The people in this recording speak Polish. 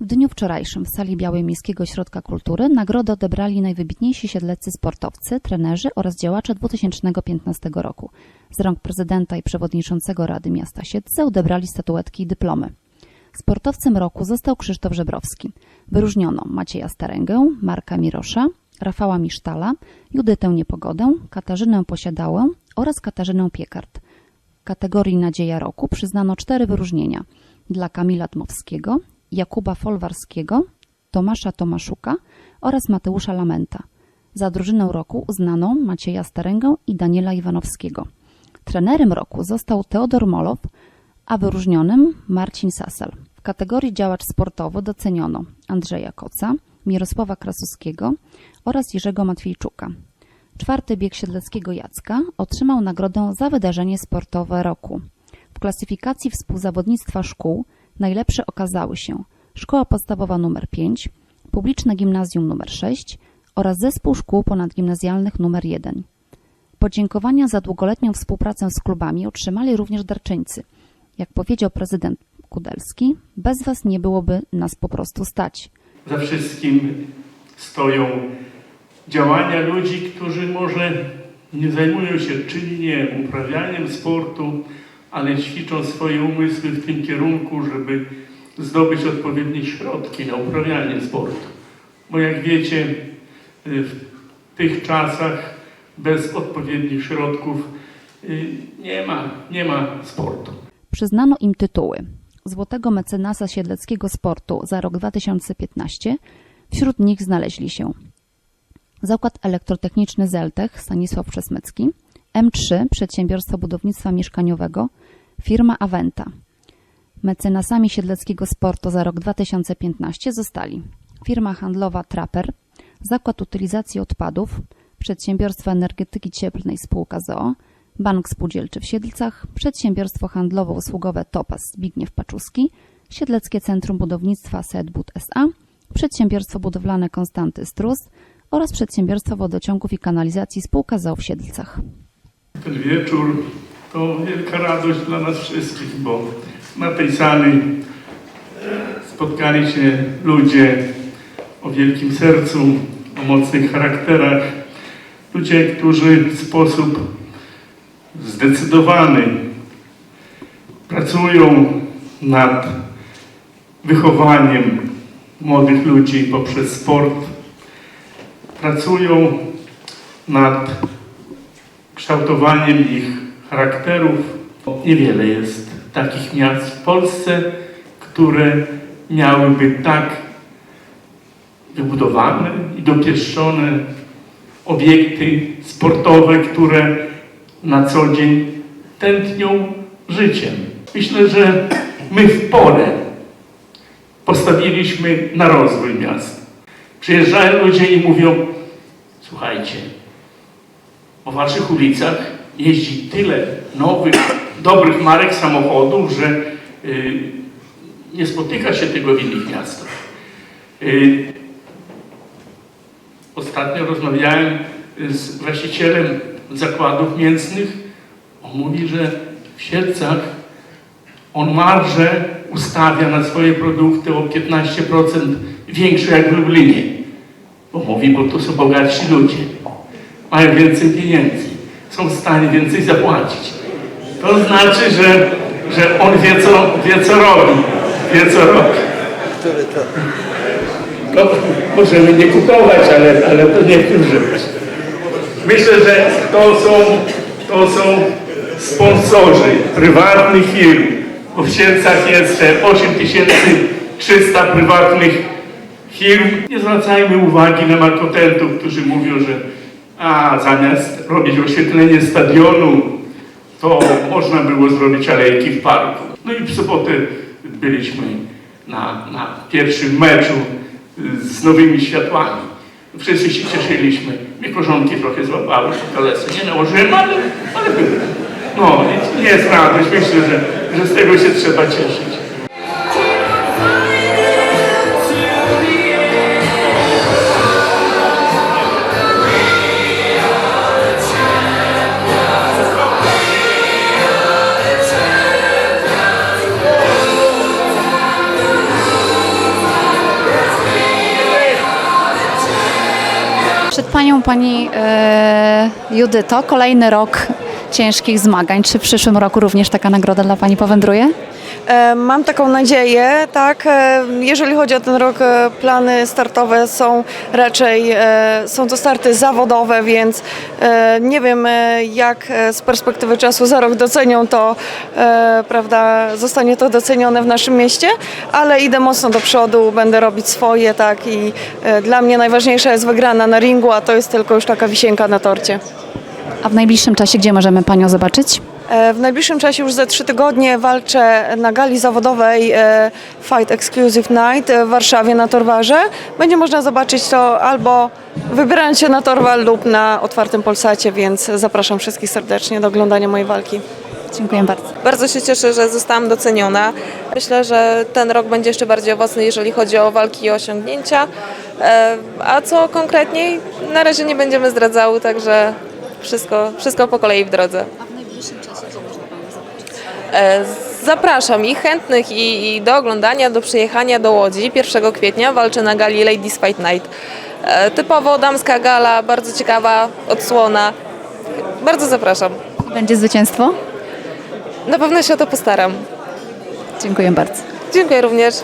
W dniu wczorajszym w sali Białej Miejskiego Ośrodka Kultury nagrodę odebrali najwybitniejsi siedleccy sportowcy, trenerzy oraz działacze 2015 roku. Z rąk prezydenta i przewodniczącego Rady Miasta Siedlce odebrali statuetki i dyplomy. Sportowcem roku został Krzysztof Żebrowski. Wyróżniono Macieja Staręgę, Marka Mirosza, Rafała Misztala, Judytę Niepogodę, Katarzynę Posiadałę oraz Katarzynę Piekart. W kategorii Nadzieja Roku przyznano cztery wyróżnienia dla Kamila Dmowskiego, Jakuba Folwarskiego, Tomasza Tomaszuka oraz Mateusza Lamenta. Za drużynę roku uznano Macieja Staręgę i Daniela Iwanowskiego. Trenerem roku został Teodor Molow, a wyróżnionym Marcin Sasel. W kategorii działacz sportowy doceniono Andrzeja Koca, Mirosława Krasuskiego oraz Jerzego Matwiejczuka. Czwarty bieg siedleckiego Jacka otrzymał nagrodę za wydarzenie sportowe roku. W klasyfikacji współzawodnictwa szkół najlepsze okazały się Szkoła Podstawowa nr 5, Publiczne Gimnazjum nr 6 oraz Zespół Szkół Ponadgimnazjalnych nr 1. Podziękowania za długoletnią współpracę z klubami otrzymali również darczyńcy. Jak powiedział prezydent Kudelski, bez was nie byłoby nas po prostu stać. Za wszystkim stoją działania ludzi, którzy może nie zajmują się czynnie uprawianiem sportu, ale ćwiczą swoje umysły w tym kierunku, żeby zdobyć odpowiednie środki na uprawianie sportu. Bo jak wiecie, y, w tych czasach bez odpowiednich środków y, nie ma, nie ma sportu. Przyznano im tytuły Złotego Mecenasa Siedleckiego Sportu za rok 2015. Wśród nich znaleźli się Zakład Elektrotechniczny Zeltech Stanisław Przesmycki, M3 Przedsiębiorstwo Budownictwa Mieszkaniowego, firma Aventa. Mecenasami Siedleckiego Sportu za rok 2015 zostali firma handlowa Trapper, Zakład Utylizacji Odpadów, Przedsiębiorstwo Energetyki Cieplnej Spółka ZOO, Bank Spółdzielczy w Siedlcach, Przedsiębiorstwo Handlowo-Usługowe Topas Zbigniew Paczuski, Siedleckie Centrum Budownictwa Sedbud S.A., Przedsiębiorstwo Budowlane Konstanty Strus oraz Przedsiębiorstwo Wodociągów i Kanalizacji Spółka ZOO w Siedlcach. Ten wieczór to wielka radość dla nas wszystkich, bo na tej sali e, spotkali się ludzie o wielkim sercu, o mocnych charakterach, ludzie, którzy w sposób zdecydowany pracują nad wychowaniem młodych ludzi poprzez sport, pracują nad kształtowaniem ich charakterów. Niewiele jest takich miast w Polsce, które miałyby tak wybudowane i dopieszczone obiekty sportowe, które na co dzień tętnią życiem. Myślę, że my w pole postawiliśmy na rozwój miasta. Przyjeżdżają ludzie i mówią, słuchajcie, po waszych ulicach jeździ tyle nowych, dobrych marek samochodów, że y, nie spotyka się tego w innych miastach. Y, ostatnio rozmawiałem z właścicielem zakładów mięsnych. On mówi, że w Siedlcach on marże ustawia na swoje produkty o 15% większe jak w Lublinie. Bo mówi, bo to są bogatsi ludzie. Mają więcej pieniędzy. Są w stanie więcej zapłacić. To znaczy, że, że on wie co, wie, co robi. Wie, co robi. No, możemy nie kupować, ale, ale to nie rzecz. Myślę, że to są, to są sponsorzy prywatnych firm. W Siedlcach jest 8300 prywatnych firm. Nie zwracajmy uwagi na malkontentów, którzy mówią, że a zamiast robić oświetlenie stadionu, to można było zrobić alejki w parku. No i w sobotę byliśmy na, na pierwszym meczu z nowymi światłami. Wszyscy się cieszyliśmy. Mnie korzonki trochę złapały po kolesce. Nie nałożyłem, ale, ale były. No, jest radość. Myślę, że, że z tego się trzeba cieszyć. Pani e, Judyto. Kolejny rok ciężkich zmagań. Czy w przyszłym roku również taka nagroda dla Pani powędruje? E, Mam taką nadzieję, tak. E, Jeżeli chodzi o ten rok, e, plany startowe są raczej, są to starty zawodowe, więc nie wiem jak z perspektywy czasu za rok docenią to, prawda, zostanie to docenione w naszym mieście, ale idę mocno do przodu, będę robić swoje, tak i dla mnie najważniejsza jest wygrana na ringu, a to jest tylko już taka wisienka na torcie. A w najbliższym czasie gdzie możemy Panią zobaczyć? E, W najbliższym czasie już za trzy tygodnie walczę na gali zawodowej e, Fight Exclusive Night w Warszawie na Torwarze. Będzie można zobaczyć to albo wybierając się na Torwal lub na otwartym Polsacie, więc zapraszam wszystkich serdecznie do oglądania mojej walki. Dziękuję bardzo. Bardzo się cieszę, że zostałam doceniona. Myślę, że ten rok będzie jeszcze bardziej owocny, jeżeli chodzi o walki i osiągnięcia. E, A co konkretniej, na razie nie będziemy zdradzały, także wszystko, wszystko po kolei w drodze. E, Zapraszam i chętnych i, i do oglądania, do przyjechania do Łodzi. 1 kwietnia walczę na gali Ladies Fight Night. E, Typowo damska gala, bardzo ciekawa odsłona. Bardzo zapraszam. Będzie zwycięstwo? Na pewno się o to postaram. Dziękuję bardzo. Dziękuję również.